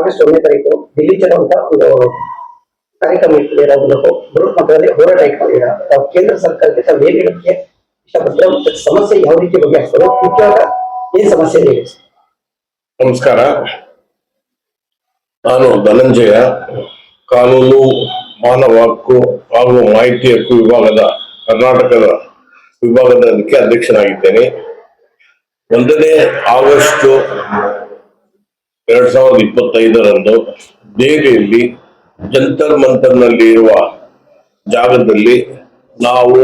August ಒಂದನೇ ತಾರೀಕು ದಿಲ್ಲಿ ಚಲೋ ಅಂತ ಒಂದು ಕಾರ್ಯಕ್ರಮ ಇರ್ತದೆ ಒಂದು ಬೃಹತ್ ಮಟ್ಟದಲ್ಲಿ ಹೋರಾಟ ಇಟ್ಟಿದ್ದೀರಾ ತಾವು ಕೇಂದ್ರ ಸರ್ಕಾರಕ್ಕೆ ತಾವು ಏನ್ ಹೇಳಕ್ಕೆ ಇಷ್ಟಪಡ್ತಾರೆ ಸಮಸ್ಯೆ ಯಾವ ರೀತಿ ಬಗೆಹರಿಸ್ತಾರೆ ಮುಖ್ಯವಾದ ಏನ್ ಸಮಸ್ಯೆ ನಮಸ್ಕಾರ. ನಾನು ಧನಂಜಯ. ಕಾನೂನು, ಮಾನವ ಹಕ್ಕು ಹಾಗೂ ಮಾಹಿತಿ ಹಕ್ಕು ವಿಭಾಗದ ಕರ್ನಾಟಕದ ವಿಭಾಗದ ಅದಕ್ಕೆ ಅಧ್ಯಕ್ಷನಾಗಿದ್ದೇನೆ. ಒಂದನೇ ಆಗಸ್ಟ್ ಎರಡ್ ಸಾವಿರದ ಇಪ್ಪತ್ತೈದರಂದು ದೆಹಲಿಯಲ್ಲಿ ಜಂತರ್ ಮಂತರ್ನಲ್ಲಿ ಇರುವ ಜಾಗದಲ್ಲಿ ನಾವು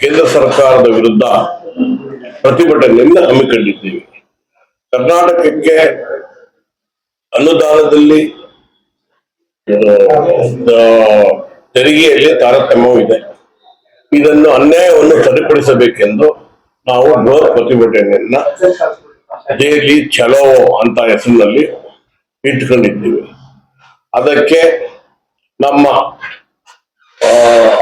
ಕೇಂದ್ರ ಸರ್ಕಾರದ ವಿರುದ್ಧ ಪ್ರತಿಭಟನೆಯನ್ನು ಹಮ್ಮಿಕೊಂಡಿದ್ದೀವಿ. ಕರ್ನಾಟಕಕ್ಕೆ ಅನುದಾನದಲ್ಲಿ ತೆರಿಗೆಯಲ್ಲಿ ತಾರತಮ್ಯವಿದೆ ಇದನ್ನು ಅನ್ಯಾಯವನ್ನು ಸರಿಪಡಿಸಬೇಕೆಂದು ನಾವು ಬೃಹತ್ ಪ್ರತಿಭಟನೆಯನ್ನ ದೆಹಲಿ ಚಲೋ ಅಂತ ಹೆಸರಿನಲ್ಲಿ ಇಟ್ಕೊಂಡಿದ್ದೀವಿ. ಅದಕ್ಕೆ ನಮ್ಮ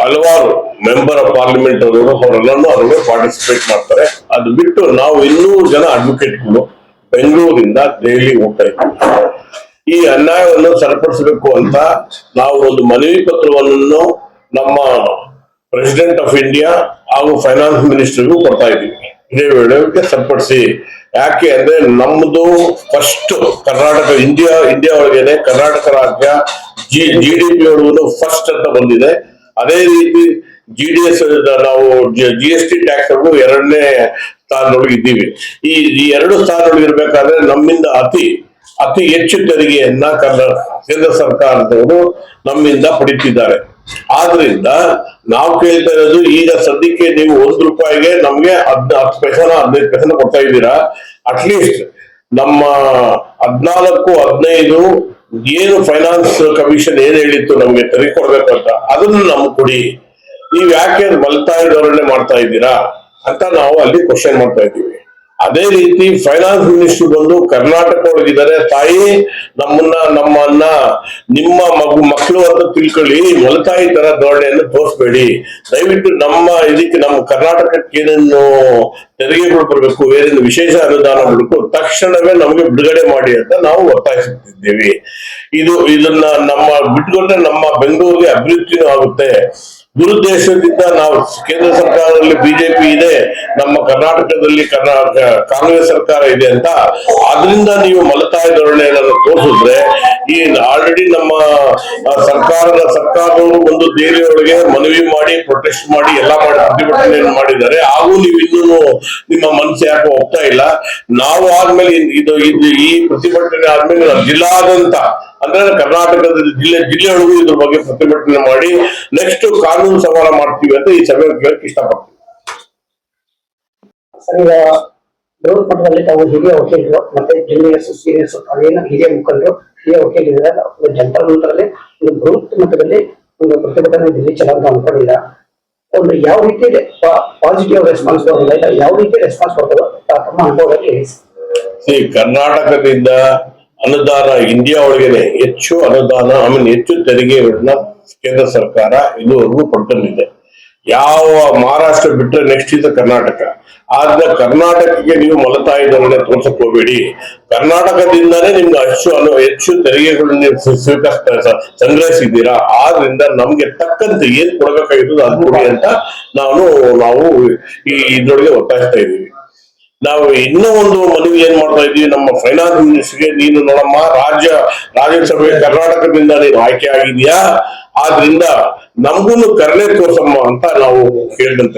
ಹಲವಾರು ಮೆಂಬರ್ ಆಫ್ ಪಾರ್ಲಿಮೆಂಟ್ ಅವರು ಅವರೆಲ್ಲರೂ ಅದರಲ್ಲಿ ಪಾರ್ಟಿಸಿಪೇಟ್ ಮಾಡ್ತಾರೆ. ಅದು ಬಿಟ್ಟು ನಾವು ಇನ್ನೂರು ಜನ ಅಡ್ವೊಕೇಟ್ಗಳು ಬೆಂಗಳೂರಿಂದ ದೆಹಲಿ ಹೋಗ್ತಾ ಇದ್ದೀವಿ. ಈ ಅನ್ಯಾಯವನ್ನು ಸರಿಪಡಿಸಬೇಕು ಅಂತ ನಾವು ಒಂದು ಮನವಿ ಪತ್ರವನ್ನು ನಮ್ಮ ಪ್ರೆಸಿಡೆಂಟ್ ಆಫ್ ಇಂಡಿಯಾ ಹಾಗೂ ಫೈನಾನ್ಸ್ ಮಿನಿಸ್ಟರ್ಗೂ ಕೊಡ್ತಾ ಇದ್ದೀವಿ. ಇದೇ ವೇಳೆಗೆ ಸರಿಪಡಿಸಿ ಯಾಕೆ ಅಂದ್ರೆ ನಮ್ದು ಫಸ್ಟ್ ಕರ್ನಾಟಕ ಇಂಡಿಯಾ ಇಂಡಿಯಾ ಒಳಗೇನೆ ಕರ್ನಾಟಕ ರಾಜ್ಯ ಜಿ ಜಿ ಡಿ ಪಿ ಒಳಗೂ ಫಸ್ಟ್ ಅಂತ ಬಂದಿದೆ. ಅದೇ ರೀತಿ ಜಿ ಡಿ ಎಸ್ ನಾವು ಜಿ ಎಸ್ ಟಿ ಟ್ಯಾಕ್ಸ್ ಅನ್ನು ಎರಡನೇ ಸ್ಥಾನದೊಳಗೆ ಇದ್ದೀವಿ. ಈ ಈ ಎರಡು ಸ್ಥಾನದೊಳಗೆ ಇರ್ಬೇಕಾದ್ರೆ ನಮ್ಮಿಂದ ಅತಿ ಅತಿ ಹೆಚ್ಚು ತೆರಿಗೆಯನ್ನ ಕರ್ನಾಟಕ ಕೇಂದ್ರ ಸರ್ಕಾರದವರು ನಮ್ಮಿಂದ ಪಡಿತಿದ್ದಾರೆ. ಆದ್ರಿಂದ ನಾವು ಕೇಳ್ತಾ ಇರೋದು, ಈಗ ಸದ್ಯಕ್ಕೆ ನೀವು ಒಂದ್ ರೂಪಾಯಿಗೆ ನಮ್ಗೆ ಹದ್, ಹತ್ತು ಪೈಸನ, ಹದಿನೈದು ಪೈಸನ ಕೊಡ್ತಾ ಇದ್ದೀರಾ? ಅಟ್ಲೀಸ್ಟ್ ನಮ್ಮ ಹದ್ನಾಲ್ಕು, ಹದಿನೈದು ಏನು ಫೈನಾನ್ಸ್ ಕಮಿಷನ್ ಏನ್ ಹೇಳಿತ್ತು ನಮ್ಗೆ ತೆರಿಗೆ ಅಂತ, ಅದನ್ನ ನಮ್ಗೆ ಕೊಡಿ. ನೀವ್ ಯಾಕೆ ಮಲ್ತಾಯಿ ಧೋರಣೆ ಮಾಡ್ತಾ ಇದ್ದೀರಾ ಅಂತ ನಾವು ಅಲ್ಲಿ ಕ್ವಶನ್ ಮಾಡ್ತಾ ಇದ್ದೀವಿ. ಅದೇ ರೀತಿ ಫೈನಾನ್ಸ್ ಮಿನಿಸ್ಟರ್ ಬಂದು ಕರ್ನಾಟಕ ಒಳಗಿದ್ದಾರೆ ತಾಯಿ, ನಮ್ಮನ್ನ ನಮ್ಮನ್ನ, ನಿಮ್ಮ ಮಗು, ಮಕ್ಕಳು ಅಂತ ತಿಳ್ಕೊಳ್ಳಿ. ಮಲತಾಯಿ ತರ ಧೋರಣೆಯನ್ನು ತೋರಿಸ್ಬೇಡಿ. ದಯವಿಟ್ಟು ನಮ್ಮ ಇದಕ್ಕೆ, ನಮ್ಮ ಕರ್ನಾಟಕಕ್ಕೆ ಏನೇನು ತೆರಿಗೆಗಳು ಬರಬೇಕು, ಏನೇನು ವಿಶೇಷ ಅನುದಾನ ಬರಬೇಕು ತಕ್ಷಣವೇ ನಮಗೆ ಬಿಡುಗಡೆ ಮಾಡಿ ಅಂತ ನಾವು ಒತ್ತಾಯಿಸುತ್ತಿದ್ದೇವೆ. ಇದು ಇದನ್ನ ನಮ್ಮ ಬಿಟ್ಕೊಂಡ್ರೆ ನಮ್ಮ ಬೆಂಗಳೂರಿಗೆ ಅಭಿವೃದ್ಧಿನೂ ಆಗುತ್ತೆ. ದುರುದ್ದೇಶದಿಂದ ನಾವು ಕೇಂದ್ರ ಸರ್ಕಾರದಲ್ಲಿ ಬಿಜೆಪಿ ಇದೆ, ನಮ್ಮ ಕರ್ನಾಟಕದಲ್ಲಿ ಕರ್ನಾಟಕ ಕಾಂಗ್ರೆಸ್ ಸರ್ಕಾರ ಇದೆ ಅಂತ ಅದರಿಂದ ನೀವು ಮಲತಾಯ ಧೋರಣೆಯನ್ನು ತೋರಿಸಿದ್ರೆ, ಈ ಆಲ್ರೆಡಿ ನಮ್ಮ ಸರ್ಕಾರದ ಸರ್ಕಾರದವರು ಒಂದು ದೇವಿಯೊಳಗೆ ಮನವಿ ಮಾಡಿ ಪ್ರೊಟೆಸ್ಟ್ ಮಾಡಿ, ಎಲ್ಲ ಮಾಡಿ, ಪ್ರತಿಭಟನೆಯನ್ನು ಮಾಡಿದ್ದಾರೆ. ಹಾಗೂ ನೀವು ಇನ್ನೂ ನಿಮ್ಮ ಮನಸ್ಸು ಯಾಕೆ ಹೋಗ್ತಾ ಇಲ್ಲ? ನಾವು ಆದ್ಮೇಲೆ ಇದು ಇದು, ಈ ಪ್ರತಿಭಟನೆ ಆದ್ಮೇಲೆ ಜಿಲ್ಲಾದಂತ ಅಂದ್ರೆ ಕರ್ನಾಟಕದ ಜಿಲ್ಲೆ ಜಿಲ್ಲೆಯೊಳಗೂ ಇದ್ರ ಬಗ್ಗೆ ಪ್ರತಿಭಟನೆ ಮಾಡಿ ನೆಕ್ಸ್ಟ್ ಕಾನೂನು ಸವಾಲ ಮಾಡ್ತೀವಿ ಅಂತ ಈ ಸಭೆ ಕೇಳಕ್ ಇಷ್ಟಪಡ್ತೀವಿ. ಮಟ್ಟದಲ್ಲಿ ತಾವು ಹಿರಿಯ ವಕೀಲರು ಮತ್ತೆ ಜಿಲ್ಲೆಯ ಸೀನಿಯರ್ಸ್ ಅದೇನು ಹಿರಿಯ ಮುಖಂಡರು ಹಿರಿಯ ವಕೀಲರಿದ್ದಾರೆ. ಒಂದು ಮಟ್ಟದಲ್ಲಿ ಒಂದು ಬೃಹತ್ ಮಟ್ಟದಲ್ಲಿ ಒಂದು ಪ್ರತಿಭಟನೆ ದಿಲ್ಲಿ ಚೆನ್ನಾಗಿ ಅನ್ಕೊಂಡಿಲ್ಲ. ಒಂದು ಯಾವ ರೀತಿ ಪಾಸಿಟಿವ್ ರೆಸ್ಪಾನ್ಸ್ ಬರೋದಿಲ್ಲ ಯಾವ ರೀತಿ ರೆಸ್ಪಾನ್ಸ್ ಬರ್ತದೋ ತಮ್ಮ ಅನುಭವದಲ್ಲಿ ಈ ಕರ್ನಾಟಕದಿಂದ ಅನುದಾನ ಇಂಡಿಯಾ ಒಳಗೇನೆ ಹೆಚ್ಚು ಅನುದಾನ ಆಮೇಲೆ ಹೆಚ್ಚು ತೆರಿಗೆಗಳನ್ನ ಕೇಂದ್ರ ಸರ್ಕಾರ ಇದುವರೆಗೂ ಪಡ್ಕೊಂಡಿದೆ ಯಾವ ಮಹಾರಾಷ್ಟ್ರ ಬಿಟ್ರೆ ನೆಕ್ಸ್ಟ್ ಇದು ಕರ್ನಾಟಕ. ಆದ್ರೆ ಕರ್ನಾಟಕಕ್ಕೆ ನೀವು ಮಲತಾಯಿ ಧೋರಣೆ ತೋರ್ಸಕ್ ಹೋಗ್ಬೇಡಿ. ಕರ್ನಾಟಕದಿಂದಾನೇ ನಿಮ್ಗೆ ಹೆಚ್ಚು ಅನು ಹೆಚ್ಚು ತೆರಿಗೆಗಳನ್ನ ನೀವು ಸ್ವ- ಸ್ವೀಕರಿಸ್ತಾ ಸಂಗ್ರಹಿಸಿದ್ದೀರಾ? ಆದ್ರಿಂದ ನಮ್ಗೆ ತಕ್ಕಂತೆ ಏನ್ ಕೊಡ್ಬೇಕಾಗಿರ್ತದೆ ಅದು ಕೊಡಿ ಅಂತ ನಾನು, ನಾವು ಈ ಇದ್ರೊಳಗೆ ಒತ್ತಾಯಿಸ್ತಾ ಇದ್ದೀವಿ. ನಾವು ಇನ್ನೂ ಒಂದು ಮನವಿ ಏನ್ ಮಾಡ್ತಾ ಇದೀವಿ ನಮ್ಮ ಫೈನಾನ್ಸ್ ಮಿನಿಸ್ಟರ್ಗೆ ನೀನು ನೋಡಮ್ಮ, ರಾಜ್ಯ ರಾಜ್ಯಸಭೆ ಕರ್ನಾಟಕದಿಂದ ನೀನು ಆಯ್ಕೆ ಆಗಿದೆಯಾ? ಆದ್ರಿಂದ ನಮಗೂ ಕರ್ಲೇ ತೋರ್ಸಮ್ಮ ಅಂತ ನಾವು ಕೇಳಿದಂತ